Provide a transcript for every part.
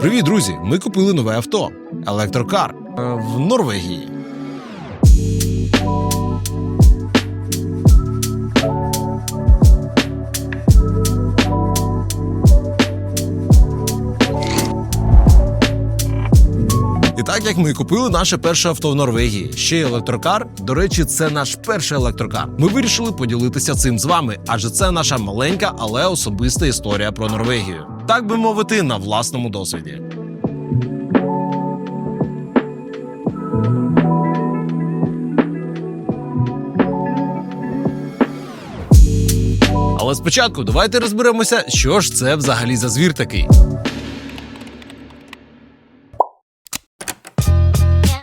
Привіт, друзі! Ми купили нове авто електрокар е, в Норвегії. Як ми купили наше перше авто в Норвегії, ще й електрокар. До речі, це наш перший електрокар. Ми вирішили поділитися цим з вами, адже це наша маленька, але особиста історія про Норвегію. Так би мовити, на власному досвіді. Але спочатку давайте розберемося, що ж це взагалі за звір такий.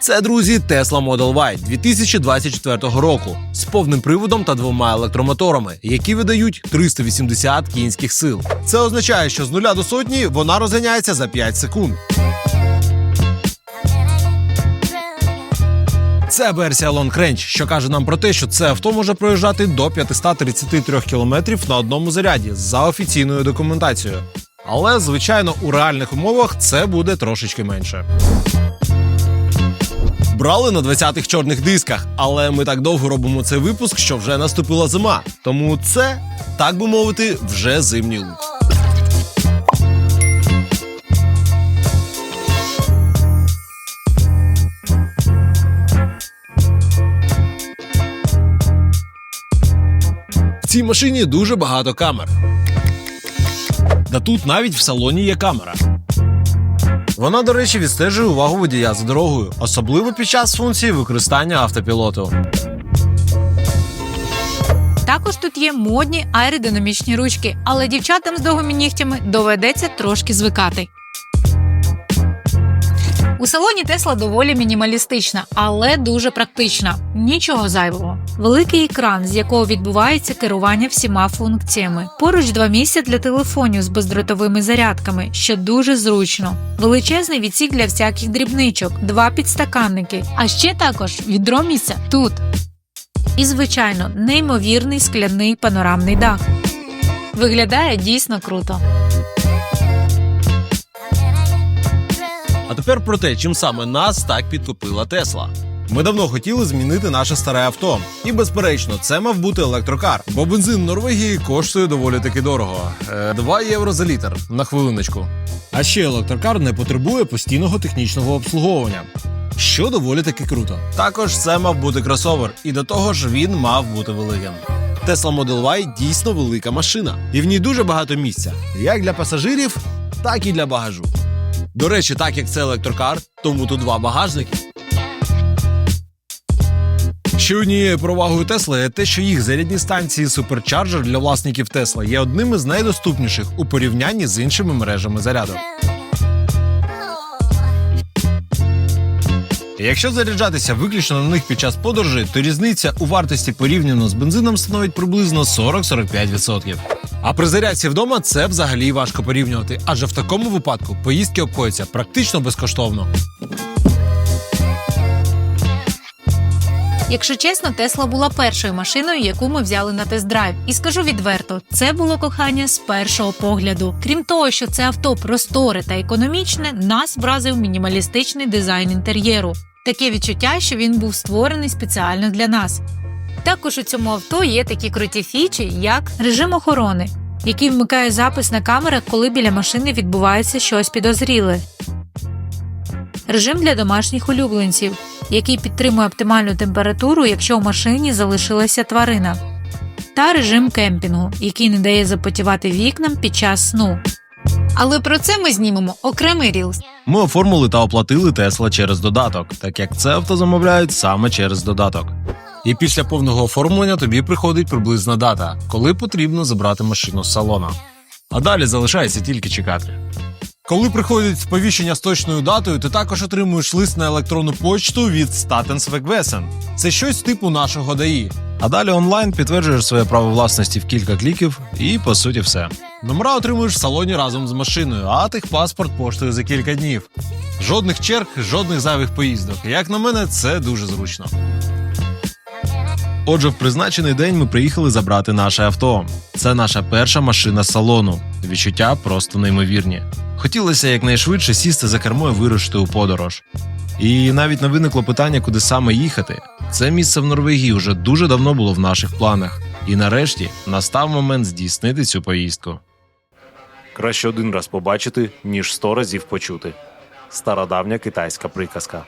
Це друзі Tesla Model Y 2024 року з повним приводом та двома електромоторами, які видають 380 кінських сил. Це означає, що з нуля до сотні вона розганяється за 5 секунд. Це версія Long Range, що каже нам про те, що це авто може проїжджати до 533 км на одному заряді за офіційною документацією. Але, звичайно, у реальних умовах це буде трошечки менше. Брали на 20-х чорних дисках, але ми так довго робимо цей випуск, що вже наступила зима. Тому це, так би мовити, вже зимній лук. В цій машині дуже багато камер. Та тут навіть в салоні є камера. Вона, до речі, відстежує увагу водія за дорогою, особливо під час функції використання автопілоту. Також тут є модні аеродинамічні ручки, але дівчатам з довгими нігтями доведеться трошки звикати. У салоні Тесла доволі мінімалістична, але дуже практична. Нічого зайвого. Великий екран, з якого відбувається керування всіма функціями. Поруч два місця для телефонів з бездротовими зарядками, що дуже зручно. Величезний відсік для всяких дрібничок, два підстаканники. А ще також відро місця тут. І, звичайно, неймовірний скляний панорамний дах. Виглядає дійсно круто. Тепер про те, чим саме нас так підкупила Тесла. Ми давно хотіли змінити наше старе авто, і безперечно, це мав бути електрокар, бо бензин Норвегії коштує доволі таки дорого. Е, 2 євро за літр на хвилиночку. А ще електрокар не потребує постійного технічного обслуговування. Що доволі таки круто. Також це мав бути кросовер, і до того ж він мав бути великим. Tesla Model Y дійсно велика машина, і в ній дуже багато місця, як для пасажирів, так і для багажу. До речі, так як це електрокар, тому тут два багажники. Ще однією провагою Тесла є те, що їх зарядні станції Supercharger для власників Тесла є одним із найдоступніших у порівнянні з іншими мережами заряду. Якщо заряджатися виключно на них під час подорожі, то різниця у вартості порівняно з бензином становить приблизно 40-45%. А при зарядці вдома це взагалі важко порівнювати, адже в такому випадку поїздки обходяться практично безкоштовно. Якщо чесно, Тесла була першою машиною, яку ми взяли на тест-драйв. І скажу відверто, це було кохання з першого погляду. Крім того, що це авто просторе та економічне, нас вразив мінімалістичний дизайн інтер'єру. Таке відчуття, що він був створений спеціально для нас. Також у цьому авто є такі круті фічі, як режим охорони, який вмикає запис на камерах, коли біля машини відбувається щось підозріле. Режим для домашніх улюбленців, який підтримує оптимальну температуру, якщо в машині залишилася тварина, та режим кемпінгу, який не дає запотівати вікнам під час сну. Але про це ми знімемо окремий рілс. Ми оформили та оплатили Тесла через додаток, так як це авто замовляють саме через додаток. І після повного оформлення тобі приходить приблизна дата, коли потрібно забрати машину з салона. А далі залишається тільки чекати. Коли приходить сповіщення з точною датою, ти також отримуєш лист на електронну почту від Statens Vegvesen. Це щось типу нашого ДАІ. А далі онлайн підтверджуєш своє право власності в кілька кліків, і по суті все. Номера отримуєш в салоні разом з машиною, а техпаспорт поштою за кілька днів. Жодних черг, жодних зайвих поїздок. Як на мене, це дуже зручно. Отже, в призначений день ми приїхали забрати наше авто. Це наша перша машина салону. Відчуття просто неймовірні. Хотілося якнайшвидше сісти за кермо і вирушити у подорож. І навіть не виникло питання, куди саме їхати. Це місце в Норвегії вже дуже давно було в наших планах. І нарешті настав момент здійснити цю поїздку. Краще один раз побачити, ніж сто разів почути. Стародавня китайська приказка.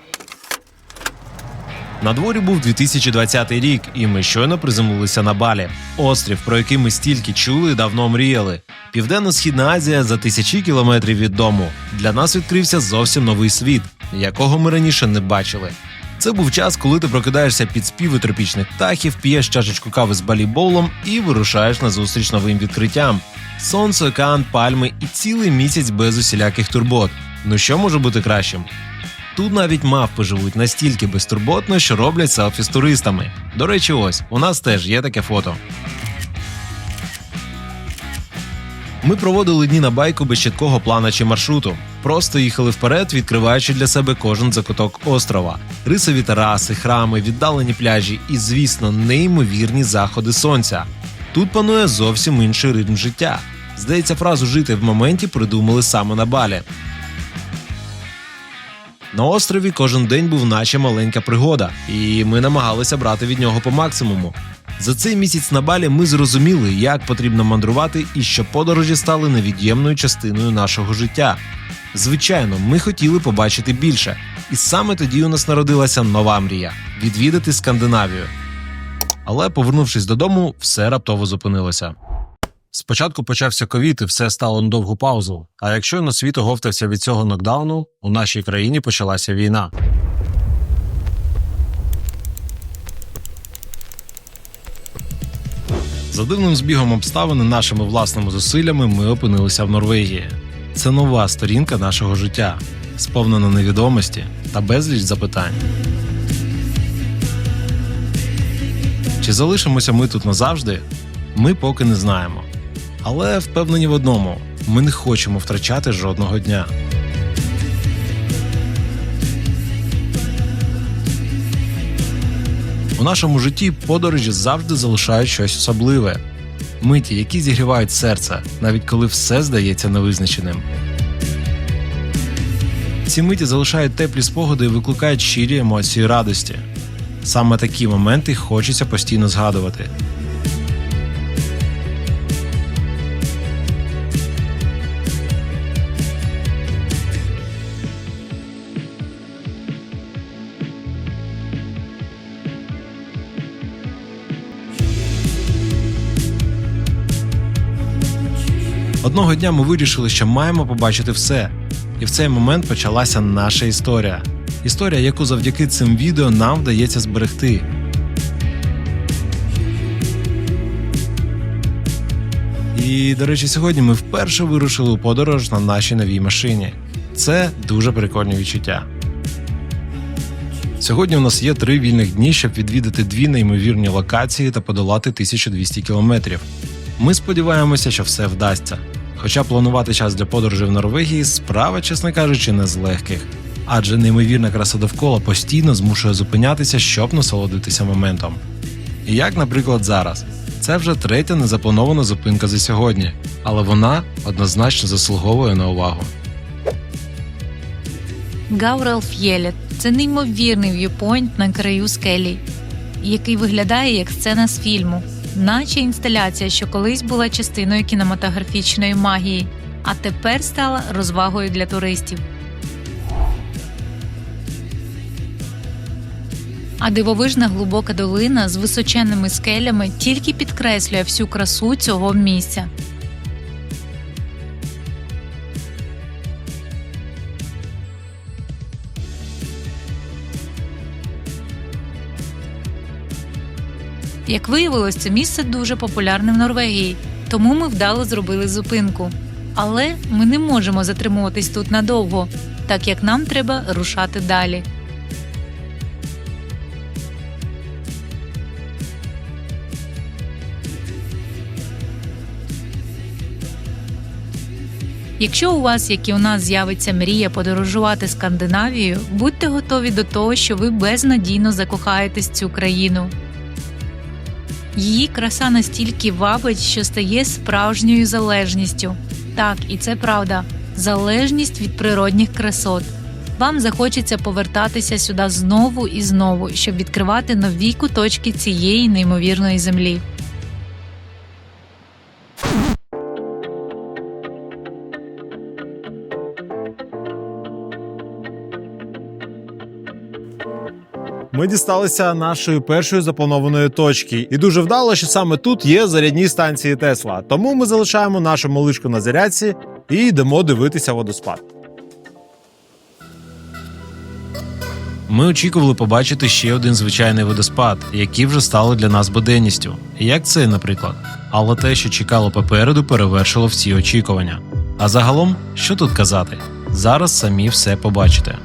На дворі був 2020 рік, і ми щойно приземлилися на Балі. Острів, про який ми стільки чули давно мріяли. Південно-східна Азія за тисячі кілометрів від дому. Для нас відкрився зовсім новий світ, якого ми раніше не бачили. Це був час, коли ти прокидаєшся під співи тропічних птахів, п'єш чашечку кави з баліболом і вирушаєш на зустріч новим відкриттям. Сонце, океан, пальми і цілий місяць без усіляких турбот. Ну що може бути кращим? Тут навіть мавпи живуть настільки безтурботно, що роблять селфі з туристами. До речі, ось у нас теж є таке фото. Ми проводили дні на байку без чіткого плана чи маршруту. Просто їхали вперед, відкриваючи для себе кожен закуток острова, рисові тераси, храми, віддалені пляжі і, звісно, неймовірні заходи сонця. Тут панує зовсім інший ритм життя. Здається, фразу жити в моменті придумали саме на балі. На острові кожен день був наче маленька пригода, і ми намагалися брати від нього по максимуму. За цей місяць на балі ми зрозуміли, як потрібно мандрувати і що подорожі стали невід'ємною частиною нашого життя. Звичайно, ми хотіли побачити більше, і саме тоді у нас народилася нова мрія відвідати Скандинавію. Але, повернувшись додому, все раптово зупинилося. Спочатку почався ковід і все стало на довгу паузу. А якщо на світ оговтався від цього нокдауну, у нашій країні почалася війна. За дивним збігом обставин нашими власними зусиллями ми опинилися в Норвегії. Це нова сторінка нашого життя, сповнена невідомості та безліч запитань. Чи залишимося ми тут назавжди? Ми поки не знаємо. Але впевнені в одному: ми не хочемо втрачати жодного дня. У нашому житті подорожі завжди залишають щось особливе. Миті, які зігрівають серце, навіть коли все здається невизначеним. Ці миті залишають теплі спогади і викликають щирі емоції радості. Саме такі моменти хочеться постійно згадувати. Одного дня ми вирішили, що маємо побачити все. І в цей момент почалася наша історія. Історія, яку завдяки цим відео нам вдається зберегти. І, до речі, сьогодні ми вперше вирушили у подорож на нашій новій машині. Це дуже прикольні відчуття. Сьогодні у нас є три вільних дні, щоб відвідати дві неймовірні локації та подолати 1200 кілометрів. Ми сподіваємося, що все вдасться. Хоча планувати час для подорожі в Норвегії справа, чесно кажучи, не з легких. Адже неймовірна краса довкола постійно змушує зупинятися, щоб насолодитися моментом. І як, наприклад, зараз. Це вже третя незапланована зупинка за сьогодні, але вона однозначно заслуговує на увагу. Гаурел Ф'єлет це неймовірний в'юпойнт на краю скелі, який виглядає як сцена з фільму, наче інсталяція, що колись була частиною кінематографічної магії, а тепер стала розвагою для туристів. А дивовижна глибока долина з височенними скелями тільки підкреслює всю красу цього місця. Як виявилось, це місце дуже популярне в Норвегії, тому ми вдало зробили зупинку. Але ми не можемо затримуватись тут надовго, так як нам треба рушати далі. Якщо у вас, як і у нас, з'явиться мрія подорожувати Скандинавією, будьте готові до того, що ви безнадійно закохаєтесь в цю країну. Її краса настільки вабить, що стає справжньою залежністю. Так, і це правда залежність від природних красот. Вам захочеться повертатися сюди знову і знову, щоб відкривати нові куточки цієї неймовірної землі. Ми дісталися нашої першої запланованої точки, і дуже вдало, що саме тут є зарядні станції Тесла. Тому ми залишаємо нашу малишку на зарядці і йдемо дивитися водоспад. Ми очікували побачити ще один звичайний водоспад, які вже стали для нас буденністю, як цей, наприклад. Але те, що чекало попереду, перевершило всі очікування. А загалом, що тут казати? Зараз самі все побачите.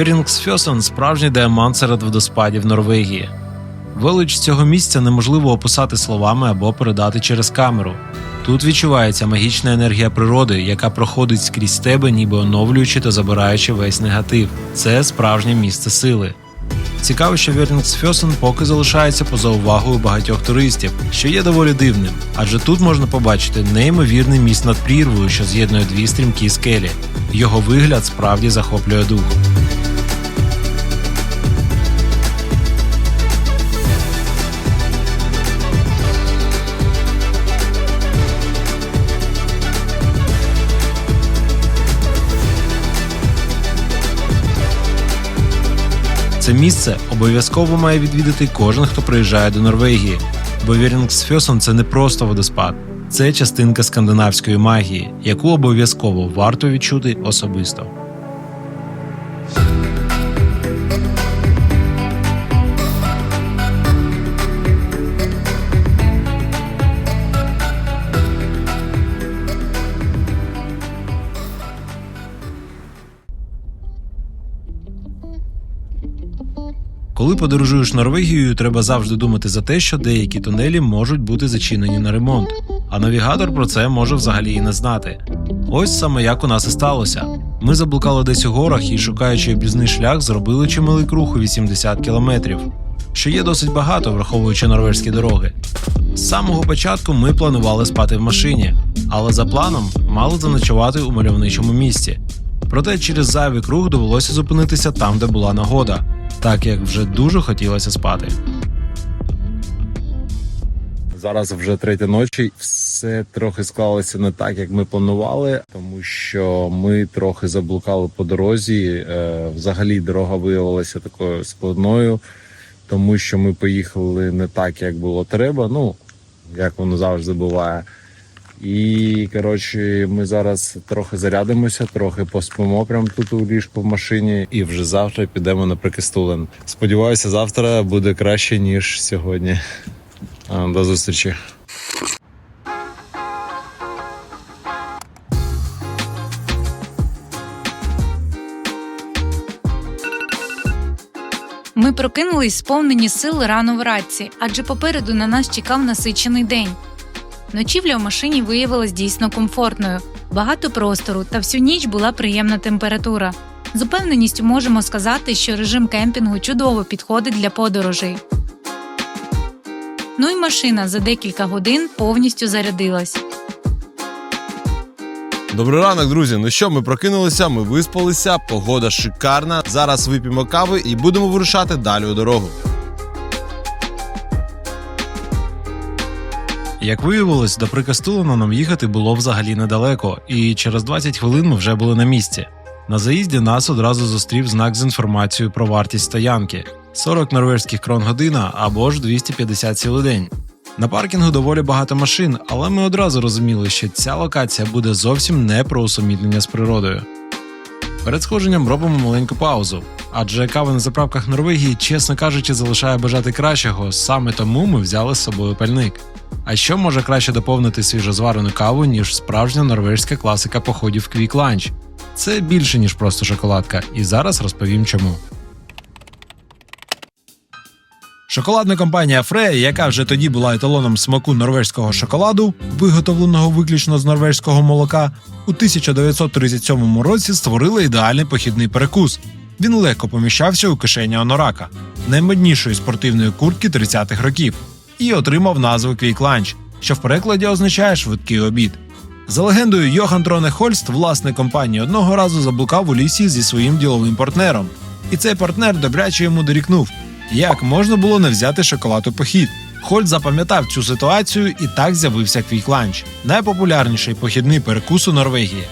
Вірінгсфьосен – справжній діамант серед водоспадів Норвегії. Велич цього місця неможливо описати словами або передати через камеру. Тут відчувається магічна енергія природи, яка проходить скрізь тебе, ніби оновлюючи та забираючи весь негатив. Це справжнє місце сили. Цікаво, що Вірінгсфьосен поки залишається поза увагою багатьох туристів, що є доволі дивним, адже тут можна побачити неймовірний міст над прірвою, що з'єднує дві стрімкі скелі. Його вигляд справді захоплює дух. Це місце обов'язково має відвідати кожен, хто приїжджає до Норвегії, бо Вірінгсфьосон – це не просто водоспад, це частинка скандинавської магії, яку обов'язково варто відчути особисто. Коли подорожуєш Норвегією, треба завжди думати за те, що деякі тунелі можуть бути зачинені на ремонт, а навігатор про це може взагалі і не знати. Ось саме як у нас і сталося. Ми заблукали десь у горах і, шукаючи об'їзний шлях, зробили чималий круг у 80 кілометрів, що є досить багато, враховуючи норвежські дороги. З самого початку ми планували спати в машині, але за планом мали заночувати у мальовничому місці. Проте через зайвий круг довелося зупинитися там, де була нагода, так як вже дуже хотілося спати. Зараз вже третя ночі. Все трохи склалося не так, як ми планували, тому що ми трохи заблукали по дорозі. Е, Взагалі дорога виявилася такою складною, тому що ми поїхали не так, як було треба. Ну як воно завжди буває. І коротше, ми зараз трохи зарядимося, трохи поспимо прямо тут у ліжку в машині, і вже завтра підемо на Прикистулен. Сподіваюся, завтра буде краще ніж сьогодні. До зустрічі. Ми прокинулись сповнені сил рано вранці, адже попереду на нас чекав насичений день. Ночівля в машині виявилась дійсно комфортною, багато простору та всю ніч була приємна температура. З упевненістю можемо сказати, що режим кемпінгу чудово підходить для подорожей. Ну і машина за декілька годин повністю зарядилась. Добрий ранок, друзі. Ну що, ми прокинулися, ми виспалися, погода шикарна. Зараз вип'ємо кави і будемо вирушати далі у дорогу. Як виявилось, до Прикастулена нам їхати було взагалі недалеко, і через 20 хвилин ми вже були на місці. На заїзді нас одразу зустрів знак з інформацією про вартість стоянки. 40 норвежських крон година або ж 250 цілий день. На паркінгу доволі багато машин, але ми одразу розуміли, що ця локація буде зовсім не про усамітнення з природою. Перед сходженням робимо маленьку паузу, адже кава на заправках Норвегії, чесно кажучи, залишає бажати кращого, саме тому ми взяли з собою пальник. А що може краще доповнити свіжозварену каву, ніж справжня норвежська класика походів Quick Lunch? Це більше, ніж просто шоколадка, і зараз розповім чому. Шоколадна компанія Freya, яка вже тоді була еталоном смаку норвезького шоколаду, виготовленого виключно з норвезького молока, у 1937 році створила ідеальний похідний перекус. Він легко поміщався у кишені Анорака, наймоднішої спортивної куртки 30-х років, і отримав назву Lunch, що в перекладі означає швидкий обід. За легендою, Йохан Троне Хольст, власник компанії, одного разу заблукав у лісі зі своїм діловим партнером. І цей партнер добряче йому дорікнув, як можна було не взяти шоколад у похід. Хольт запам'ятав цю ситуацію і так з'явився Lunch – найпопулярніший похідний перекус у Норвегії.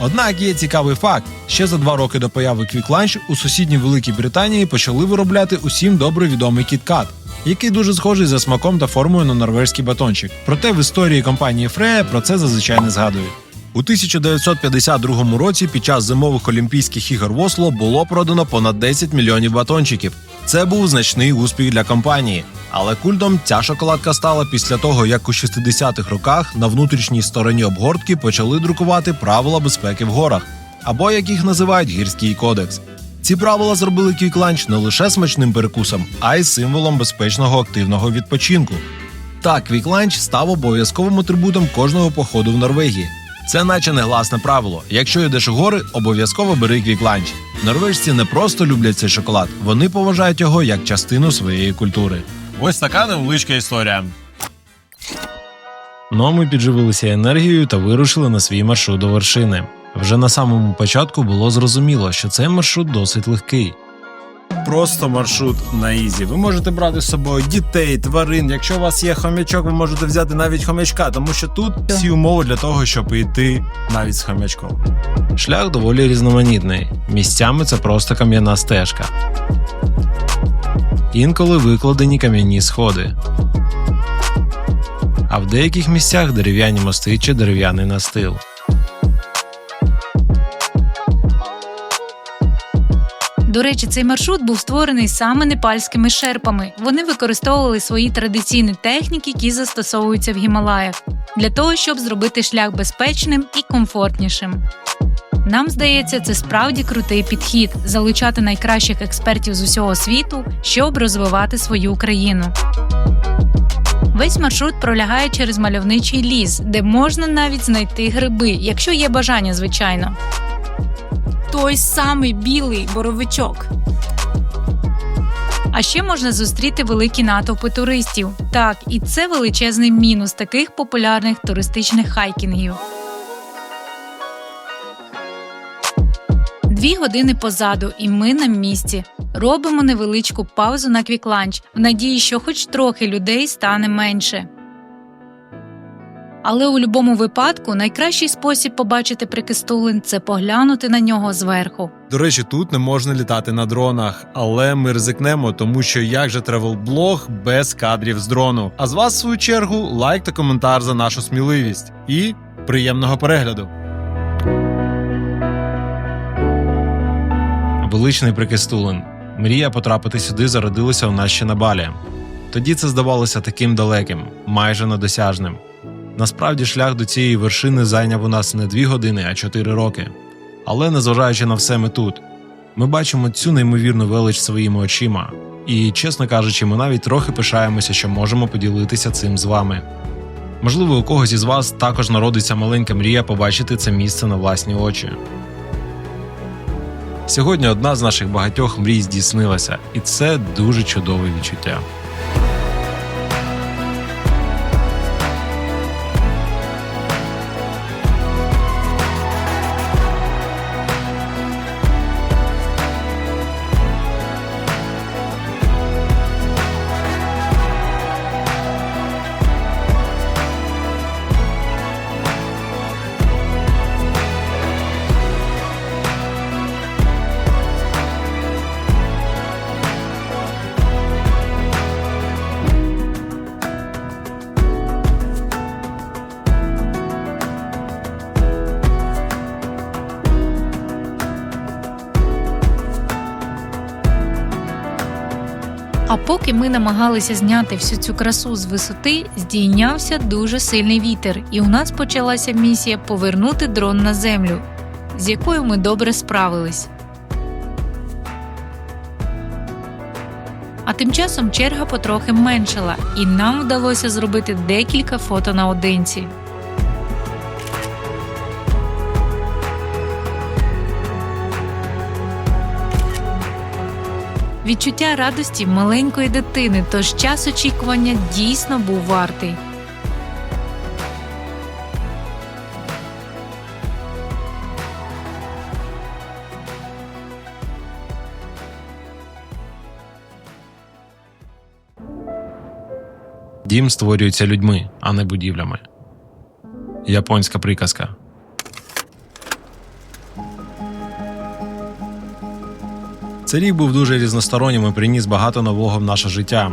Однак є цікавий факт: ще за два роки до появи Lunch у сусідній Великій Британії почали виробляти усім добре відомий KitKat, який дуже схожий за смаком та формою на норвезький батончик. Проте в історії компанії Freya про це зазвичай не згадують. У 1952 році під час зимових Олімпійських ігор в Осло було продано понад 10 мільйонів батончиків. Це був значний успіх для компанії. Але культом ця шоколадка стала після того, як у 60-х роках на внутрішній стороні обгортки почали друкувати правила безпеки в горах, або як їх називають гірський кодекс. Ці правила зробили Lunch не лише смачним перекусом, а й символом безпечного активного відпочинку. Так, Lunch став обов'язковим атрибутом кожного походу в Норвегії. Це наче негласне правило. Якщо йдеш у гори, обов'язково бери Lunch. Норвежці не просто люблять цей шоколад, вони поважають його як частину своєї культури. Ось така невеличка історія. Ну а ми підживилися енергією та вирушили на свій маршрут до вершини. Вже на самому початку було зрозуміло, що цей маршрут досить легкий. Просто маршрут на ізі. Ви можете брати з собою дітей, тварин. Якщо у вас є хомячок, ви можете взяти навіть хомячка, тому що тут всі умови для того, щоб йти навіть з хомячком. Шлях доволі різноманітний. Місцями це просто кам'яна стежка. Інколи викладені кам'яні сходи. А в деяких місцях дерев'яні мости чи дерев'яний настил. До речі, цей маршрут був створений саме непальськими шерпами. Вони використовували свої традиційні техніки, які застосовуються в Гімалаях, для того, щоб зробити шлях безпечним і комфортнішим. Нам здається, це справді крутий підхід залучати найкращих експертів з усього світу, щоб розвивати свою країну. Весь маршрут пролягає через мальовничий ліс, де можна навіть знайти гриби, якщо є бажання, звичайно. Той самий білий боровичок. А ще можна зустріти великі натовпи туристів. Так, і це величезний мінус таких популярних туристичних хайкінгів. Дві години позаду, і ми на місці. Робимо невеличку паузу на квікланч в надії, що хоч трохи людей стане менше. Але у будь-якому випадку найкращий спосіб побачити прикистулин це поглянути на нього зверху. До речі, тут не можна літати на дронах, але ми ризикнемо, тому що як же тревел-блог без кадрів з дрону. А з вас, в свою чергу, лайк та коментар за нашу сміливість. І приємного перегляду. Величний прикистулин. Мрія потрапити сюди зародилася у нас ще на балі. Тоді це здавалося таким далеким, майже недосяжним. Насправді шлях до цієї вершини зайняв у нас не дві години, а чотири роки. Але незважаючи на все, ми тут. Ми бачимо цю неймовірну велич своїми очима, і, чесно кажучи, ми навіть трохи пишаємося, що можемо поділитися цим з вами. Можливо, у когось із вас також народиться маленька мрія побачити це місце на власні очі. Сьогодні одна з наших багатьох мрій здійснилася, і це дуже чудове відчуття. Поки ми намагалися зняти всю цю красу з висоти, здійнявся дуже сильний вітер, і у нас почалася місія повернути дрон на землю, з якою ми добре справились. А тим часом черга потрохи меншала, і нам вдалося зробити декілька фото наодинці. Відчуття радості маленької дитини, тож час очікування дійсно був вартий. Дім створюється людьми, а не будівлями. Японська приказка. Цей рік був дуже різностороннім і приніс багато нового в наше життя.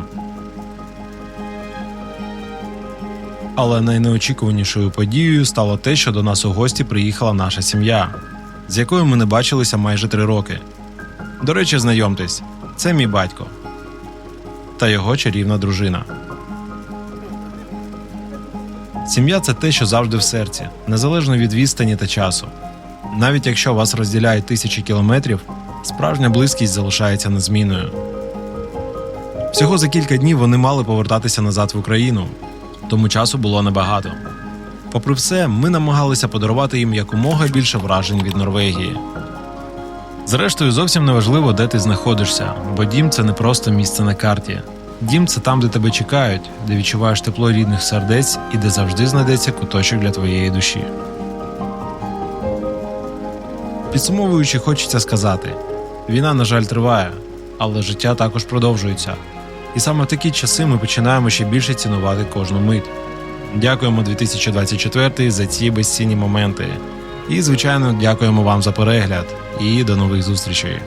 Але найнеочікуванішою подією стало те, що до нас у гості приїхала наша сім'я, з якою ми не бачилися майже три роки. До речі, знайомтесь, це мій батько та його чарівна дружина. Сім'я це те, що завжди в серці, незалежно від відстані та часу. Навіть якщо вас розділяють тисячі кілометрів, справжня близькість залишається незмінною. Всього за кілька днів вони мали повертатися назад в Україну, тому часу було небагато. Попри все, ми намагалися подарувати їм якомога більше вражень від Норвегії. Зрештою, зовсім не важливо, де ти знаходишся, бо дім це не просто місце на карті. Дім це там, де тебе чекають, де відчуваєш тепло рідних сердець і де завжди знайдеться куточок для твоєї душі. Підсумовуючи, хочеться сказати: війна, на жаль, триває, але життя також продовжується. І саме в такі часи ми починаємо ще більше цінувати кожну мить. Дякуємо 2024 за ці безцінні моменти. І, звичайно, дякуємо вам за перегляд і до нових зустрічей.